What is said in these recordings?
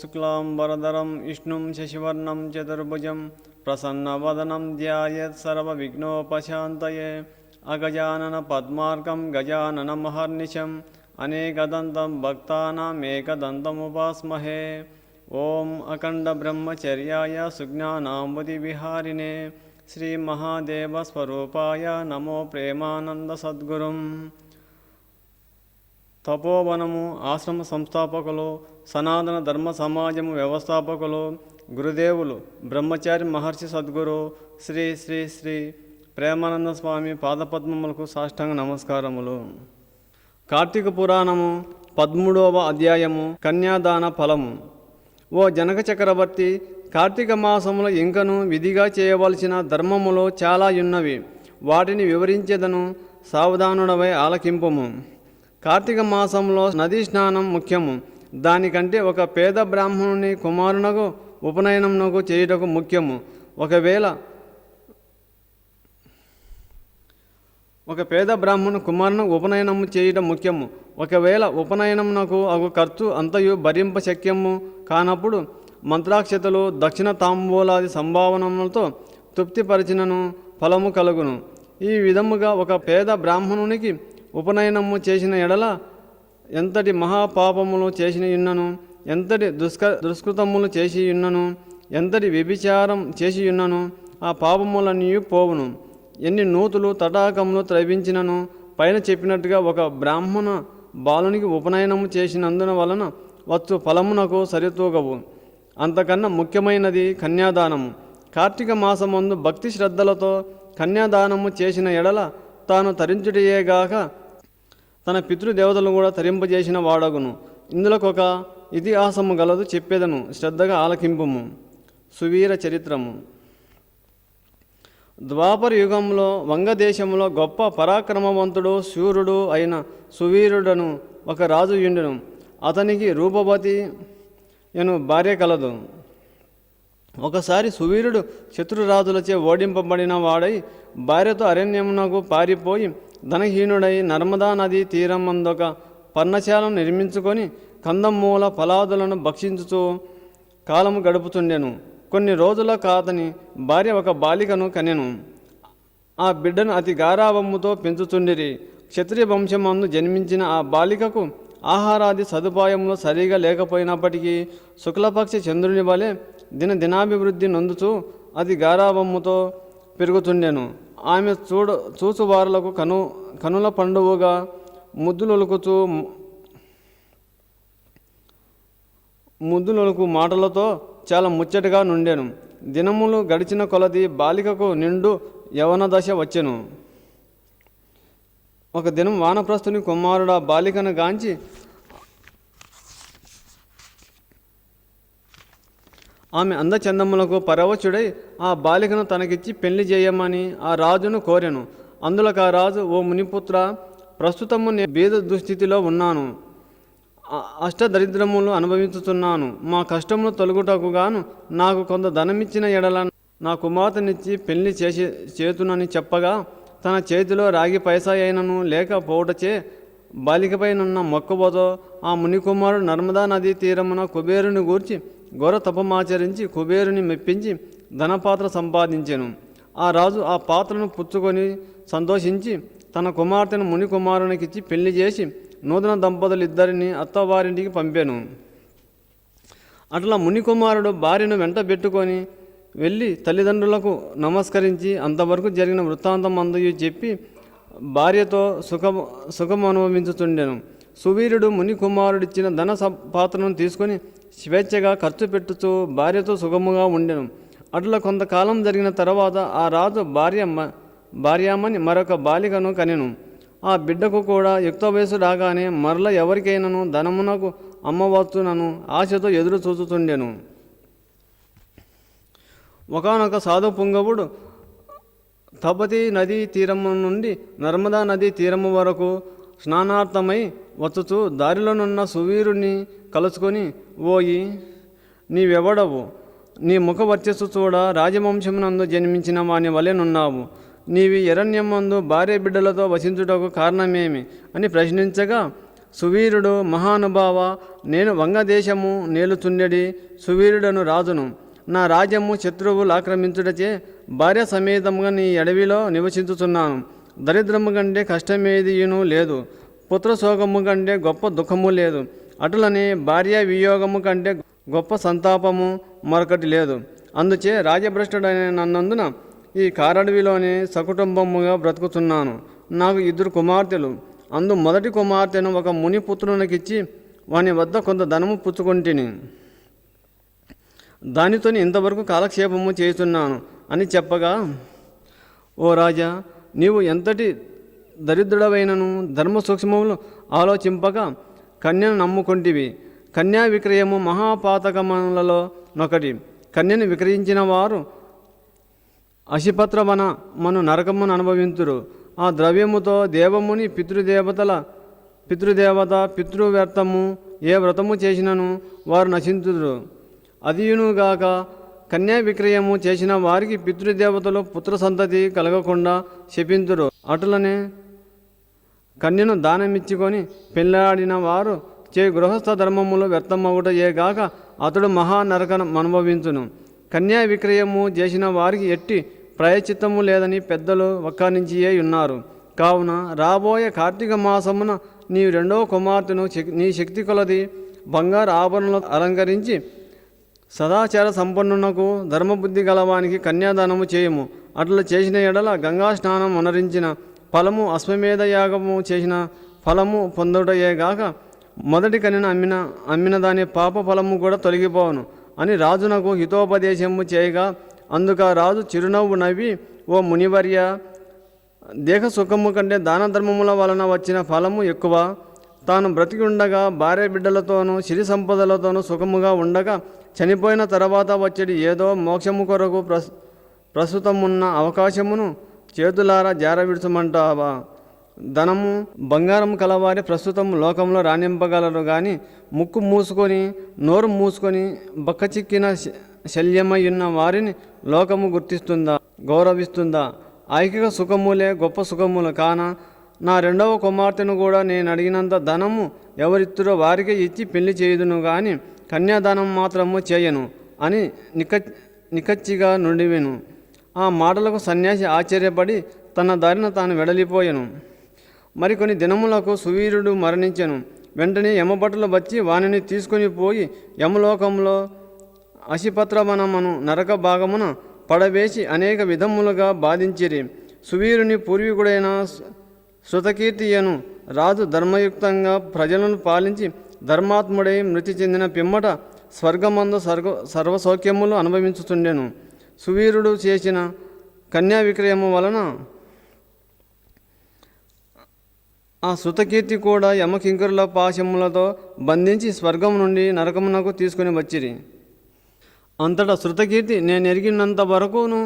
శుక్లాంబరధరం విష్ణుం శశివర్ణం చతుర్భుజం ప్రసన్నవదనం ధ్యాయత్ సర్వవిఘ్నోపశాంతయే అగజానన పద్మార్కం గజాననమహర్నిశం అనేకదంతం భక్తానామేకదంతముపాస్మహే ఓం అఖండ బ్రహ్మచర్యాయ సుజ్ఞానాంబుది తపోవనము ఆశ్రమ సంస్థాపకులు సనాతన ధర్మ సమాజము వ్యవస్థాపకులు గురుదేవులు బ్రహ్మచారి మహర్షి సద్గురు శ్రీ శ్రీ శ్రీ ప్రేమానంద స్వామి పాదపద్మములకు సాష్టాంగ నమస్కారములు. కార్తీక పురాణము పదమూడవ అధ్యాయము కన్యాదాన ఫలము. ఓ జనక చక్రవర్తి కార్తీక మాసములో ఇంకను విధిగా చేయవలసిన ధర్మములు చాలా ఉన్నవి. వాటిని వివరించేదను సావధానుడవై ఆలకింపము. కార్తీక మాసంలో నదీ స్నానం ముఖ్యము. దానికంటే ఒక పేద బ్రాహ్మణుని కుమారునకు ఉపనయనమునకు చేయుటకు ముఖ్యము. ఒకవేళ ఒక పేద బ్రాహ్మణు కుమారును ఉపనయనము చేయడం ముఖ్యము. ఒకవేళ ఉపనయనమునకు అగు ఖర్చు అంతయు భరింప శక్యము కానప్పుడు మంత్రాక్షతలు దక్షిణ తాంబూలాది సంభావనములతో తృప్తిపరిచినను ఫలము కలుగును. ఈ విధముగా ఒక పేద బ్రాహ్మణునికి ఉపనయనము చేసిన ఎడల ఎంతటి మహాపాపములు చేసిన ఉన్నను ఎంతటి దుష్క దుష్కృతములు చేసి ఉన్నను ఎంతటి వ్యభిచారం చేసి ఉన్నను ఆ పాపములన్నీ పోవును. ఎన్ని నూతులు తటాకములు త్రవించినను పైన చెప్పినట్టుగా ఒక బ్రాహ్మణ బాలునికి ఉపనయనము చేసినందున వలన వచ్చు ఫలమునకు సరితూగవు. అంతకన్నా ముఖ్యమైనది కన్యాదానము కార్తీక మాసమందు భక్తి శ్రద్ధలతో కన్యాదానము చేసిన ఎడల తాను తరించుటయేగాక తన పితృదేవతలను కూడా తరింపజేసిన వాడగును. ఇందులోకొక ఒక ఇతిహాసము గలదు చెప్పేదను శ్రద్ధగా ఆలకింపుము. సువీర చరిత్రము. ద్వాపర యుగంలో వంగదేశంలో గొప్ప పరాక్రమవంతుడు శూరుడు అయిన సువీరుడను ఒక రాజు యుండెను. అతనికి రూపవతి ఎను భార్య కలదు. ఒకసారి సువీరుడు శత్రురాజులచే ఓడింపబడిన వాడై భార్యతో అరణ్యమునకు పారిపోయి ధనహీనుడై నర్మదా నదీ తీరమందొక పర్ణశాలను నిర్మించుకొని కందమూల ఫలాదులను భక్షించుతూ కాలము గడుపుతుండెను. కొన్ని రోజుల కాతని భార్య ఒక బాలికను కనెను. ఆ బిడ్డను అతి గారావమ్ముతో పెంచుతుండిరి. క్షత్రియ వంశమందు జన్మించిన ఆ బాలికకు ఆహారాది సదుపాయంలో సరిగా లేకపోయినప్పటికీ శుక్లపక్ష చంద్రుని వలె దిన దినాభివృద్ధి నొందుతూ అది గారావమ్ముతో పెరుగుతుండెను. ఆమె చూడ చూచువారులకు కను కనుల పండువుగా ముద్దులొలుకుతూ ముద్దులొలుకు మాటలతో చాలా ముచ్చటగా నుండెను. దినములు గడిచిన కొలది బాలికకు నిండు యవన దశ వచ్చెను. ఒక దినం వానప్రస్థుని కుమారుడా బాలికను గాంచి ఆమె అందచందములకు పరవశుడై ఆ బాలికను తనకిచ్చి పెళ్ళి చేయమని ఆ రాజును కోరెను. అందులో ఆ రాజు ఓ మునిపుత్ర ప్రస్తుతము నేను బీద దుస్థితిలో ఉన్నాను అష్టదరిద్రములు అనుభవించుతున్నాను మా కష్టములు తొలగుటకు గాను నాకు కొంత ధనమిచ్చిన ఎడల నా కుమార్తెనిచ్చి పెళ్ళి చేసి చేతునని చెప్పగా తన చేతిలో రాగి పైసా అయినను లేకపోవటచే బాలికపైనున్న మొక్కబోతో ఆ మునికుమారుడు నర్మదా నదీ తీరమున కుబేరుని గూర్చి ఘోర తపమాచరించి కుబేరుని మెప్పించి ధనపాత్ర సంపాదించెను. ఆ రాజు ఆ పాత్రను పుచ్చుకొని సంతోషించి తన కుమార్తెను ముని కుమారునికిచ్చి పెళ్ళి చేసి నూతన దంపతులు ఇద్దరిని అత్తవారింటికి పంపాను. అట్లా ముని కుమారుడు భార్యను వెంట పెట్టుకొని వెళ్ళి తల్లిదండ్రులకు నమస్కరించి అంతవరకు జరిగిన వృత్తాంతం అందయు చెప్పి భార్యతో సుఖం సుఖం అనుభవించుతుండెను సువీరుడు ముని కుమారుడిచ్చిన ధన పాత్రను తీసుకొని స్వేచ్ఛగా ఖర్చు పెట్టుతూ భార్యతో సుఖముగా ఉండెను. అట్లా కొంతకాలం జరిగిన తర్వాత ఆ రాజు భార్య మ- భార్యామని మరొక బాలికను కనెను. ఆ బిడ్డకు కూడా యుక్త వయసు రాగానే మరల ఎవరికైనాను ధనమునకు అమ్మవచ్చునను ఆశతో ఎదురు చూచుతుండెను ఒకనొక సాధు పుంగవుడు తపతి నదీ తీరము నుండి నర్మదా నదీ తీరము వరకు స్నానార్థమై వచ్చుతూ దారిలోనున్న సువీరుని కలుసుకొని ఓయి నీవెవడవు? నీ ముఖ వర్చస్సు చూడ రాజవంశమునందు జన్మించిన వాని వలెనున్నావు నీవి ఎరణ్యమందు భార్య బిడ్డలతో వసించుటకు కారణమేమి? అని ప్రశ్నించగా సువీరుడు మహానుభావ నేను వంగదేశము నేలుచుండెడి సువీరుడను రాజును. నా రాజ్యము శత్రువులు ఆక్రమించుటచే భార్య సమేతంగా నీ అడవిలో నివసించుచున్నాను. దరిద్రము కంటే కష్టమేదియును లేదు. పుత్రశోకము కంటే గొప్ప దుఃఖము లేదు. అటులని భార్య వియోగము కంటే గొప్ప సంతాపము మరొకటి లేదు. అందుచే రాజభ్రష్టుడైన నన్నందున ఈ కారడవిలోని సకుటుంబముగా బ్రతుకుతున్నాను. నాకు ఇద్దరు కుమార్తెలు. అందు మొదటి కుమార్తెను ఒక ముని పుత్రునికిచ్చి వాని వద్ద కొంత ధనము పుచ్చుకుంటుని. దానితోని ఇంతవరకు కాలక్షేపము చేస్తున్నాను అని చెప్పగా ఓ రాజా నీవు ఎంతటి దరిద్రుడవైనను ధర్మ సూక్ష్మములు ఆలోచింపక కన్యను నమ్ముకొంటివి. కన్యా విక్రయము మహాపాతకములలో నొకటి. కన్యను విక్రయించిన వారు అశిపత్రవన మను నరకమును అనుభవింతురు. ఆ ద్రవ్యముతో దేవముని పితృదేవతల పితృదేవత పితృవ్యర్థము ఏ వ్రతము చేసినను వారు నశించుదురు అదియునుగాక కన్యా విక్రయము చేసిన వారికి పితృదేవతలు పుత్ర సంతతి కలగకుండా శపింతురు. అటులనే కన్యను దానమిచ్చుకొని పెళ్ళాడిన వారు చే గృహస్థ ధర్మములు వ్యర్థమవుటయే గాక అతడు మహానరకను అనుభవించును కన్యా విక్రయము చేసిన వారికి ఎట్టి ప్రయచిత్తము లేదని పెద్దలు ఒక్కనించియే ఉన్నారు. కావున రాబోయే కార్తీక మాసమున నీ రెండవ కుమార్తెను శక్- నీ శక్తి కొలది బంగారు ఆభరణలు అలంకరించి సదాచార సంపన్నునకు ధర్మబుద్ధి గలవానికి కన్యాదానము చేయము. అట్లా చేసిన ఎడల గంగా స్నానం అనరించిన ఫలము అశ్వమేధ యాగము చేసిన ఫలము పొందుటయే గాక మొదటి కనిన అమ్మిన అమ్మిన దాని పాప ఫలము కూడా తొలగిపోవును అని రాజునకు హితోపదేశము చేయగా అందుక రాజు చిరునవ్వు నవ్వి ఓ మునివర్య దేహ సుఖము కంటే దాన ధర్మముల వలన వచ్చిన ఫలము ఎక్కువ. తాను బ్రతికి ఉండగా భార్య బిడ్డలతోనూ సిరి సంపదలతోనూ సుఖముగా ఉండగా చనిపోయిన తర్వాత వచ్చేది ఏదో మోక్షము కొరకు ప్రస్ ప్రస్తుతం ఉన్న అవకాశమును చేతులారా జారవిడుచమంటావా ధనము బంగారం కలవారి ప్రస్తుతం లోకంలో రాణింపగలరు కానీ ముక్కు మూసుకొని నోరు మూసుకొని బక్కచిక్కిన శ- శల్యమై ఉన్న వారిని లోకము గుర్తిస్తుందా గౌరవిస్తుందా? ఐకిక సుఖములే గొప్ప సుఖములు కాన నా రెండవ కుమార్తెను కూడా నేను అడిగినంత ధనము ఎవరిత్తురో వారికే ఇచ్చి పెళ్ళి చేయుదును కానీ కన్యాదానం మాత్రము చేయను అని నిక నికచ్చిగా నుండివెను. ఆ మాటలకు సన్యాసి ఆశ్చర్యపడి తన దారిన తాను వెడలిపోయాను. మరికొన్ని దినములకు సువీరుడు మరణించెను. వెంటనే యమభటులు వచ్చి వానిని తీసుకొని పోయి యమలోకంలో అశిపత్రవనమను నరక భాగమున పడవేసి అనేక విధములుగా బాధించిరి. సువీరుని పూర్వీకుడైన శృతకీర్తియను రాజు ధర్మయుక్తంగా ప్రజలను పాలించి ధర్మాత్ముడై మృతి చెందిన పిమ్మట స్వర్గమందు సర్వ సర్వసౌఖ్యములు అనుభవించుతుండెను సువీరుడు చేసిన కన్యా విక్రయము వలన ఆ శృతకీర్తి కూడా యమకింకరుల పాశములతో బంధించి స్వర్గం నుండి నరకమునకు తీసుకుని వచ్చిరి. అంతటా శృతకీర్తి నేను ఎరిగినంత వరకును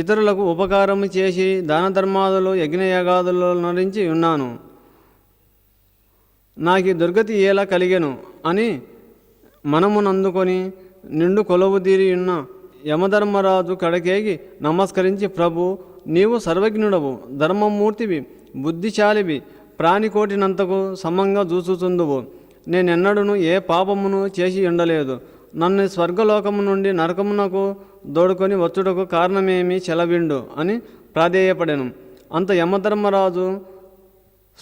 ఇతరులకు ఉపకారం చేసి దాన ధర్మాదులు యజ్ఞయాగాదులు నరించి ఉన్నాను. నాకు ఈ దుర్గతి ఎలా కలిగెను అని మనమునందుకొని నిండు కొలవు తీరి ఉన్న యమధర్మరాజు కడకేగి నమస్కరించి ప్రభు నీవు సర్వజ్ఞుడవు ధర్మమూర్తివి బుద్ధిశాలివి ప్రాణికోటినంతకు సమంగా చూచుచుందువు. నేనెన్నడూను ఏ పాపమును చేసి ఉండలేదు. నన్ను స్వర్గలోకము నుండి నరకమునకు దోడుకొని వచ్చుటకు కారణమేమి చెలవిండు అని ప్రాధేయపడెను. అంత యమధర్మరాజు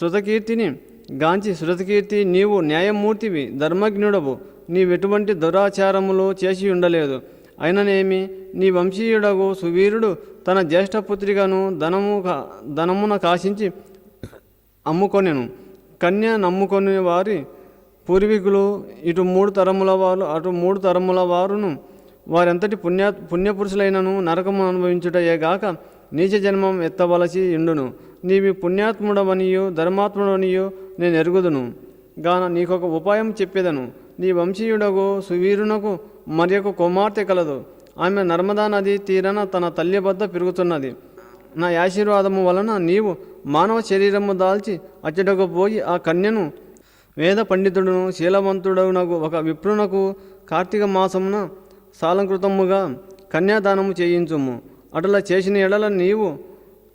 శృతకీర్తిని గాంచి శృతకీర్తి నీవు న్యాయమూర్తివి ధర్మజ్ఞుడవు. నీవెటువంటి దురాచారములు చేసి ఉండలేదు. అయిననేమి? నీ వంశీయుడగు సువీరుడు తన జ్యేష్ఠపుత్రికను ధనము కా- ధనమున కాశించి అమ్ముకొనెను. కన్య నమ్ముకొని వారి పూర్వీకులు ఇటు మూడు తరముల వారు అటు మూడు తరముల వారును వారెంతటి పుణ్య పుణ్యపురుషులైనను నరకము అనుభవించుటయే గాక నీచ జన్మం ఎత్తవలసి ఇండును. నీవి పుణ్యాత్ముడవనియు ధర్మాత్ముడవనియు నేను ఎరుగుదును గాన నీకొక ఉపాయం చెప్పేదను. నీ వంశీయుడగు సువీరునకు మరి ఒక కుమార్తె కలదు. ఆమె నర్మదా నది తీరన తన తల్లి వద్ద పెరుగుతున్నది నా ఆశీర్వాదము వలన నీవు మానవ శరీరము దాల్చి అచ్చటకు పోయి ఆ కన్యను వేద పండితుడును శీలవంతుడునకు ఒక విప్రునకు కార్తీక మాసమున సాలంకృతముగా కన్యాదానము చేయించుము. అట్లా చేసిన ఎడల నీవు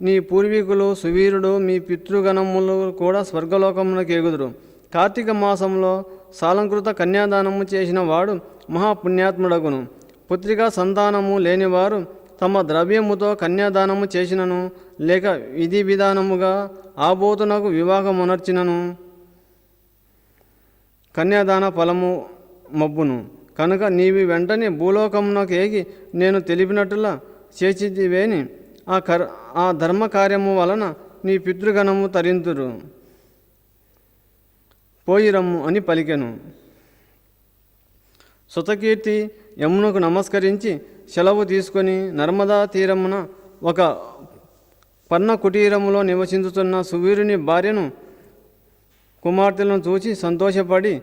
నీ పూర్వీకులు సువీరుడు మీ పితృగణములు కూడా స్వర్గలోకమునకు ఎగుదురు. కార్తీక మాసంలో సాలంకృత కన్యాదానము చేసిన వాడు మహాపుణ్యాత్ముడగును. పుత్రికా సంతానము లేనివారు తమ ద్రవ్యముతో కన్యాదానము చేసినను లేక విధి విధానముగా ఆబోతునకు వివాహమునర్చినను. కన్యాదాన ఫలము మబ్బును కనుక నీవి వెంటనే భూలోకమునకు ఏగి నేను తెలిపినట్టులా చేచిదివేని ఆ కర్ ఆ ధర్మ కార్యము వలన నీ పితృగణము తరింతురు. పోయిరమ్ము అని పలికెను. సుతకీర్తి యమునకు నమస్కరించి సెలవు తీసుకొని నర్మదా తీరమున ఒక పన్న కుటీరములో నివసించుతున్న సువీరుని భార్యను కుమార్తెలను చూసి సంతోషపడి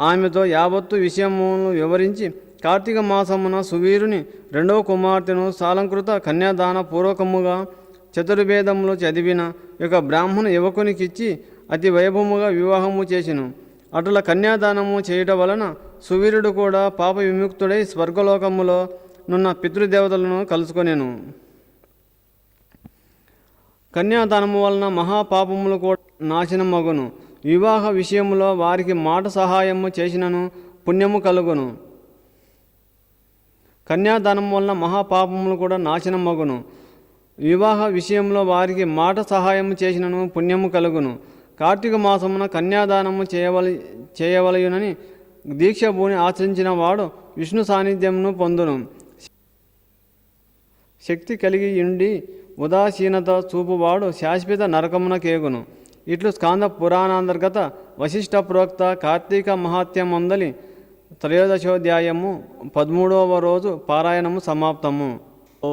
ఆమెతో యావత్తు విషయమును వివరించి కార్తీక మాసమున సువీరుని రెండవ కుమార్తెను సాలంకృత కన్యాదాన పూర్వకముగా చతుర్భేదములు చదివిన ఒక బ్రాహ్మణ యువకునికిచ్చి అతి వైభవముగా వివాహము చేసిను. అటుల కన్యాదానము చేయటం వలన సువీరుడు కూడా పాప విముక్తుడై స్వర్గలోకములో నున్న పితృదేవతలను కలుసుకొనేను. కన్యాదానము వలన మహాపాపములు కూడా నాశనమగును. వివాహ విషయములో వారికి మాట సహాయము చేసినను పుణ్యము కలుగును. కన్యాదానం వలన మహాపాపములు కూడా నాశనం మగును వివాహ విషయంలో వారికి మాట సహాయము చేసినను పుణ్యము కలుగును. కార్తీక మాసమున కన్యాదానము చేయవలి చేయవలయునని దీక్షభూని ఆచరించిన వాడు విష్ణు సాన్నిధ్యమును పొందును. శక్తి కలిగి ఉండి ఉదాసీనత చూపువాడు శాశ్వత నరకమున కేగును. ఇట్లు స్కాంద పురాణాంతర్గత వశిష్ట ప్రోక్త కార్తీక మహాత్యం అందలి త్రయోదశోధ్యాయము పదమూడవ రోజు పారాయణము సమాప్తము. ఓ